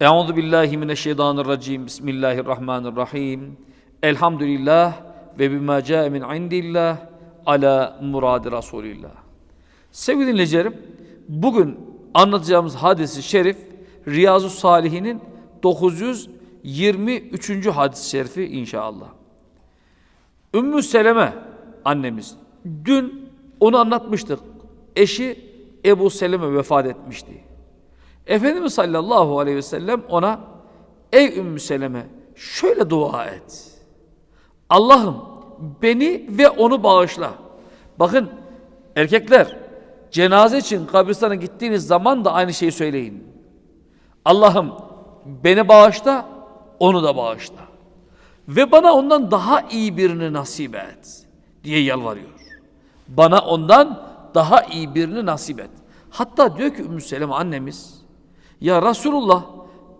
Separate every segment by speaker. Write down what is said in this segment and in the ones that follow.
Speaker 1: Euzu billahi mineşşeytanirracim. Bismillahirrahmanirrahim. Elhamdülillah ve bima caa min indillah ala muradi Rasulillah. Sevgili dinleyicilerim, bugün anlatacağımız hadisi şerif Riyazu Salihin'in 923. hadis-i şerifi inşallah. Ümmü Seleme annemiz dün onu anlatmıştık. Eşi Ebu Seleme vefat etmişti. Efendimiz sallallahu aleyhi ve sellem ona ey Ümmü Seleme şöyle dua et. Allah'ım beni ve onu bağışla. Bakın erkekler cenaze için kabristana gittiğiniz zaman da aynı şeyi söyleyin. Allah'ım beni bağışla, onu da bağışla. Ve bana ondan daha iyi birini nasip et diye yalvarıyor. Bana ondan daha iyi birini nasip et. Hatta diyor ki Ümmü Seleme annemiz ya Resulullah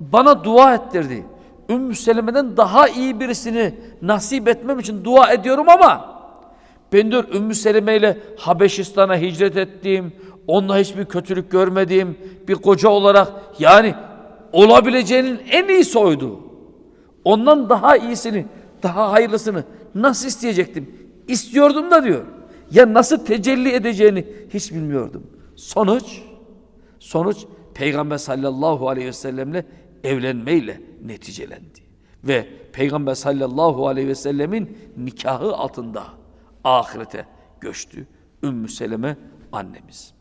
Speaker 1: bana dua ettirdi. Ümmü Seleme'den daha iyi birisini nasip etmem için dua ediyorum ama ben diyor Ümmü Seleme ile Habeşistan'a hicret ettiğim, onunla hiçbir kötülük görmediğim bir koca olarak yani olabileceğinin en iyisi oydu. Ondan daha iyisini, daha hayırlısını nasıl isteyecektim? İstiyordum da diyor. Ya nasıl tecelli edeceğini hiç bilmiyordum. Sonuç, sonuç Peygamber sallallahu aleyhi ve sellemle evlenmeyle neticelendi. Ve Peygamber sallallahu aleyhi ve sellemin nikahı altında ahirete göçtü. Ümmü Seleme annemiz.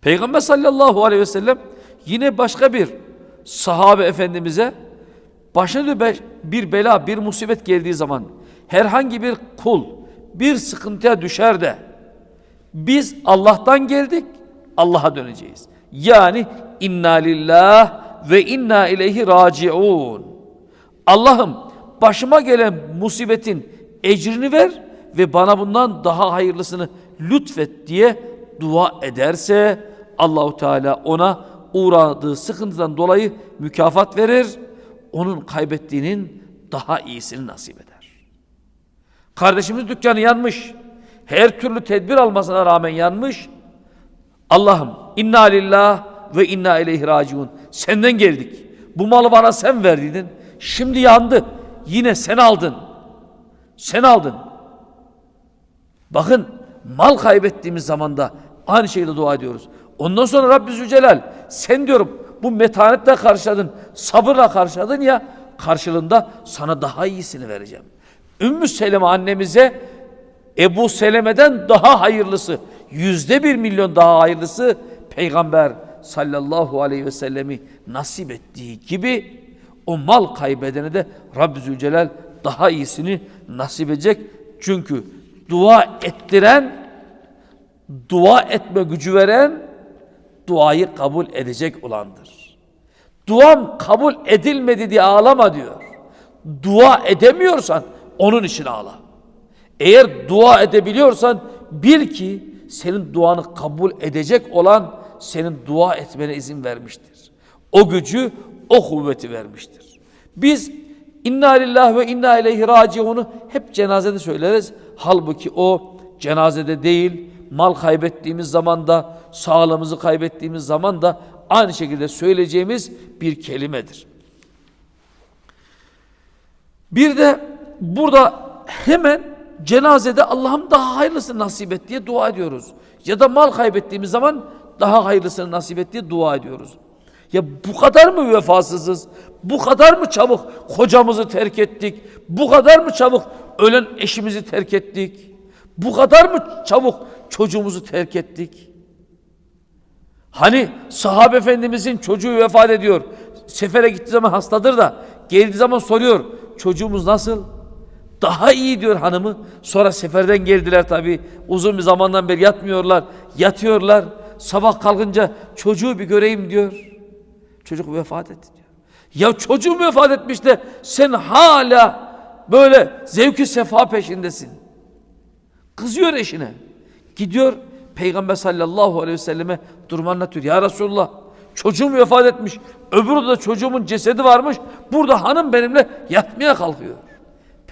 Speaker 1: Peygamber sallallahu aleyhi ve sellem yine başka bir sahabe efendimize başına bir bela, bir musibet geldiği zaman herhangi bir kul bir sıkıntıya düşer de biz Allah'tan geldik, Allah'a döneceğiz. Yani inna lillah ve inna ileyhi raciun. Allah'ım başıma gelen musibetin ecrini ver ve bana bundan daha hayırlısını lütfet diye dua ederse Allahu Teala ona uğradığı sıkıntıdan dolayı mükafat verir. Onun kaybettiğinin daha iyisini nasip eder. Kardeşimiz dükkanı yanmış. Her türlü tedbir almasına rağmen yanmış. Allah'ım inna lillah ve inna ileyhi raciun. Senden geldik. Bu malı bana sen verdiydin. Şimdi yandı. Yine sen aldın. Sen aldın. Bakın mal kaybettiğimiz zamanda aynı şekilde dua ediyoruz. Ondan sonra Rabbi Zülcelal sen diyorum bu metanetle karşıladın, sabırla karşıladın ya karşılığında sana daha iyisini vereceğim. Ümmü Seleme annemize Ebu Seleme'den daha hayırlısı, yüzde bir milyon daha hayırlısı Peygamber sallallahu aleyhi ve sellemi nasip ettiği gibi o mal kaybedene de Rabbi Zülcelal daha iyisini nasip edecek. Çünkü dua ettiren, dua etme gücü veren, duayı kabul edecek olandır. Duam kabul edilmedi diye ağlama diyor. Dua edemiyorsan onun için ağla. Eğer dua edebiliyorsan bil ki senin duanı kabul edecek olan senin dua etmene izin vermiştir. O gücü, o kuvveti vermiştir. Biz inna lillah ve inna ileyhi raciunu hep cenazede söyleriz. Halbuki o cenazede değil, mal kaybettiğimiz zaman da, sağlığımızı kaybettiğimiz zaman da aynı şekilde söyleyeceğimiz bir kelimedir. Bir de burada hemen cenazede Allah'ım daha hayırlısını nasip et diye dua ediyoruz. Ya da mal kaybettiğimiz zaman daha hayırlısını nasip et diye dua ediyoruz. Ya bu kadar mı vefasızız? Bu kadar mı çabuk kocamızı terk ettik? Bu kadar mı çabuk ölen eşimizi terk ettik? Bu kadar mı çabuk çocuğumuzu terk ettik? Hani sahabe efendimizin çocuğu vefat ediyor. Sefere gittiği zaman hastadır da geldiği zaman soruyor. Çocuğumuz nasıl? Daha iyi diyor hanımı. Sonra seferden geldiler tabi. Uzun bir zamandan beri yatmıyorlar. Yatıyorlar. Sabah kalkınca çocuğu bir göreyim diyor. Çocuk vefat etti diyor. Ya çocuğum vefat etmiş de sen hala böyle zevki sefa peşindesin. Kızıyor eşine. Gidiyor Peygamber sallallahu aleyhi ve selleme durumu anlatıyor. Ya Resulullah çocuğum vefat etmiş. Öbür odada çocuğumun cesedi varmış. Burada hanım benimle yatmaya kalkıyor.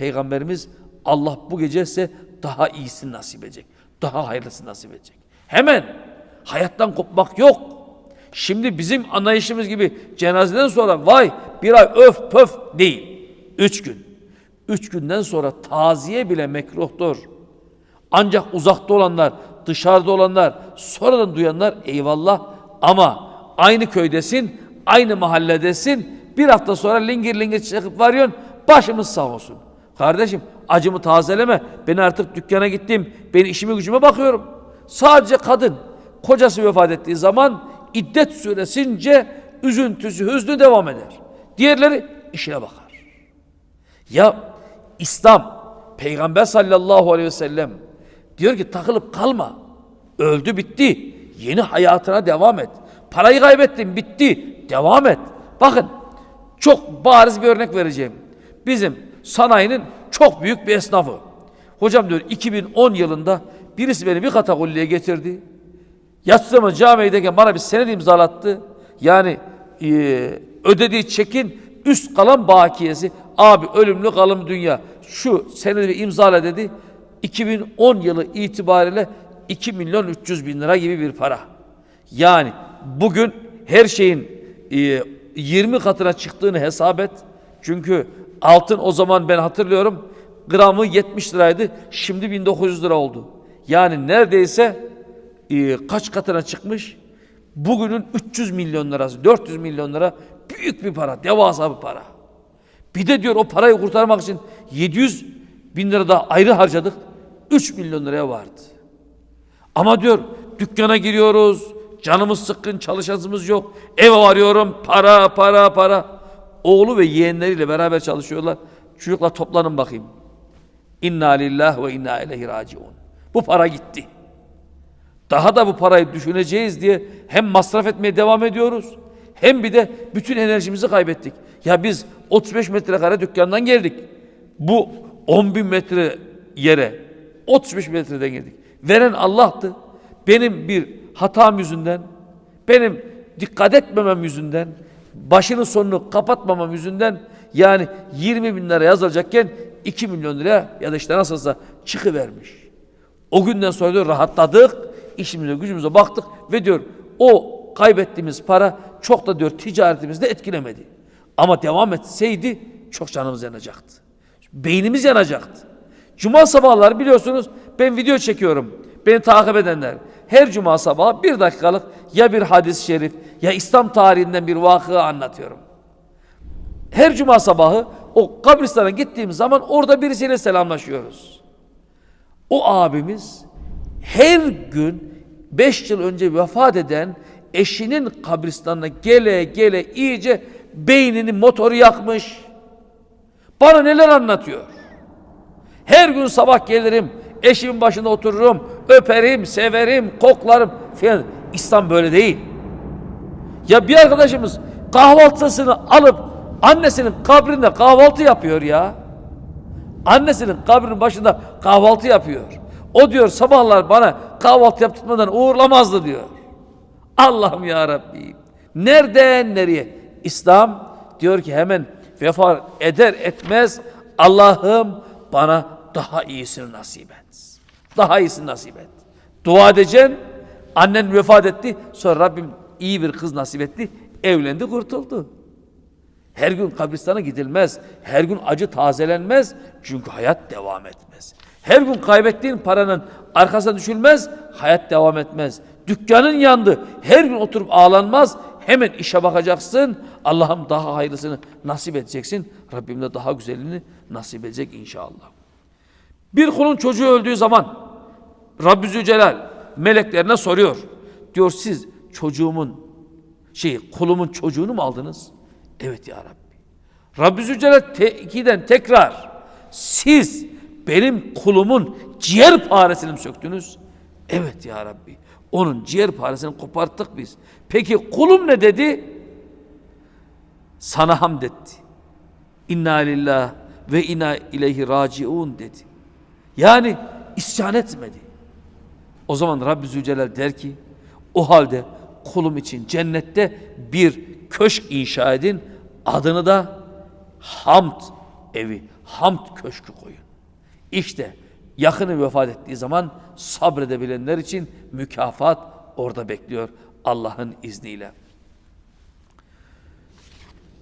Speaker 1: Peygamberimiz Allah bu gece size daha iyisini nasip edecek. Daha hayırlısını nasip edecek. Hemen hayattan kopmak yok. Şimdi bizim anlayışımız gibi cenazeden sonra vay bir ay öf pöf değil. Üç gün. Üç günden sonra taziye bile mekruhtur. Ancak uzakta olanlar, dışarıda olanlar, sonradan duyanlar eyvallah ama aynı köydesin, aynı mahalledesin. Bir hafta sonra lingir lingir çıkıp varıyorsun, başımız sağ olsun. Kardeşim acımı tazeleme, ben artık dükkana gittim, ben işime gücüme bakıyorum. Sadece kadın, kocası vefat ettiği zaman iddet süresince üzüntüsü, hüznü devam eder. Diğerleri işine bakar. Ya İslam Peygamber sallallahu aleyhi ve sellem diyor ki takılıp kalma. Öldü bitti. Yeni hayatına devam et. Parayı kaybettin bitti. Devam et. Bakın çok bariz bir örnek vereceğim. Bizim sanayinin çok büyük bir esnafı. Hocam diyor 2010 yılında birisi beni bir katakulliye getirdi. Yatsıma camideyken bana bir senet imzalattı. Yani e, ödediği çekin üst kalan bakiyesi. Abi ölümlü kalım dünya. Şu senedi imzala dedi. 2010 yılı itibariyle 2 milyon 300 bin lira gibi bir para. Yani bugün her şeyin e, 20 katına çıktığını hesap et. Çünkü altın o zaman ben hatırlıyorum gramı 70 liraydı. Şimdi 1900 lira oldu. Yani neredeyse e, kaç katına çıkmış? Bugünün 300 milyon lirası, 400 milyon lira büyük bir para, devasa bir para. Bir de diyor o parayı kurtarmak için 700 bin lira da ayrı harcadık. 3 milyon liraya vardı. Ama diyor dükkana giriyoruz, canımız sıkkın, çalışanımız yok. Eve varıyorum, para, para, para. Oğlu ve yeğenleriyle beraber çalışıyorlar. Çocuklar toplanın bakayım. İnna lillah ve inna ileyhi raciun. Bu para gitti. Daha da bu parayı düşüneceğiz diye hem masraf etmeye devam ediyoruz hem bir de bütün enerjimizi kaybettik. Ya biz 35 metrekare dükkandan geldik. Bu 10 bin metre yere 35 metreden geldik. Veren Allah'tı. Benim bir hatam yüzünden, benim dikkat etmemem yüzünden, başının sonunu kapatmamam yüzünden yani 20 bin lira yazılacakken 2 milyon lira ya da işte nasılsa çıkıvermiş. O günden sonra diyor rahatladık, işimize gücümüze baktık ve diyor o kaybettiğimiz para çok da diyor ticaretimizde etkilemedi. Ama devam etseydi çok canımız yanacaktı. Beynimiz yanacaktı. Cuma sabahları biliyorsunuz ben video çekiyorum. Beni takip edenler. Her cuma sabahı bir dakikalık ya bir hadis-i şerif ya İslam tarihinden bir vakıa anlatıyorum. Her cuma sabahı o kabristana gittiğim zaman orada birisiyle selamlaşıyoruz. O abimiz her gün beş yıl önce vefat eden eşinin kabristanına gele gele iyice beynini motoru yakmış. Bana neler anlatıyor. Her gün sabah gelirim, eşimin başında otururum, öperim, severim, koklarım filan. İslam böyle değil. Ya bir arkadaşımız kahvaltısını alıp annesinin kabrinde kahvaltı yapıyor ya. Annesinin kabrinin başında kahvaltı yapıyor. O diyor sabahlar bana kahvaltı yaptırmadan uğurlamazdı diyor. Allah'ım ya Rabbi. Nereden nereye? İslam diyor ki hemen vefat eder etmez Allah'ım bana daha iyisini nasip et. Daha iyisini nasip et. Dua edeceksin. Annen vefat etti. Sonra Rabbim iyi bir kız nasip etti. Evlendi kurtuldu. Her gün kabristana gidilmez. Her gün acı tazelenmez. Çünkü hayat devam etmez. Her gün kaybettiğin paranın arkasına düşülmez. Hayat devam etmez. Dükkanın yandı. Her gün oturup ağlanmaz. Hemen işe bakacaksın. Allah'ım daha hayırlısını nasip edeceksin. Rabbim de daha güzelini nasip edecek inşallah. Bir kulun çocuğu öldüğü zaman Rabbi Zülcelal meleklerine soruyor. Diyor siz çocuğumun şey kulumun çocuğunu mu aldınız? Evet ya Rabbi. Rabbi Zülcelal tekiden tekrar siz benim kulumun ciğer paresini mi söktünüz? Evet ya Rabbi. Onun ciğer paresini koparttık biz. Peki kulum ne dedi? Sana hamd etti. İnna lillah ve inna ileyhi raciun dedi. Yani isyan etmedi. O zaman Rabbi Zülcelal der ki o halde kulum için cennette bir köşk inşa edin. Adını da hamd evi, hamd köşkü koyun. İşte yakını vefat ettiği zaman sabredebilenler için mükafat orada bekliyor Allah'ın izniyle.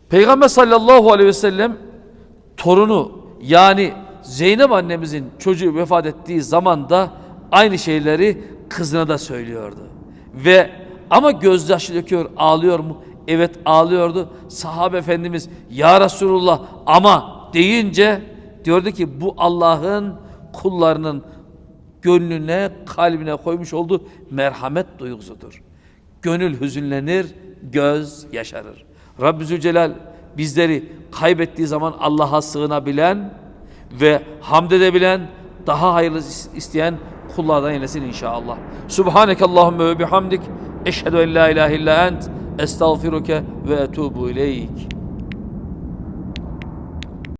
Speaker 1: Peygamber sallallahu aleyhi ve sellem torunu yani Zeynep annemizin çocuğu vefat ettiği zaman da aynı şeyleri kızına da söylüyordu. Ve ama gözyaşı döküyor, ağlıyor mu? Evet ağlıyordu. Sahabe efendimiz ya Resulullah ama deyince diyordu ki bu Allah'ın kullarının gönlüne, kalbine koymuş olduğu merhamet duygusudur. Gönül hüzünlenir, göz yaşarır. Rabbi Zülcelal bizleri kaybettiği zaman Allah'a sığınabilen ve hamd edebilen, daha hayırlı is- isteyen kullardan eylesin inşallah. Subhaneke Allahümme ve bihamdik. Eşhedü en la ilahe illa ent. Estağfiruke ve etubu ileyk.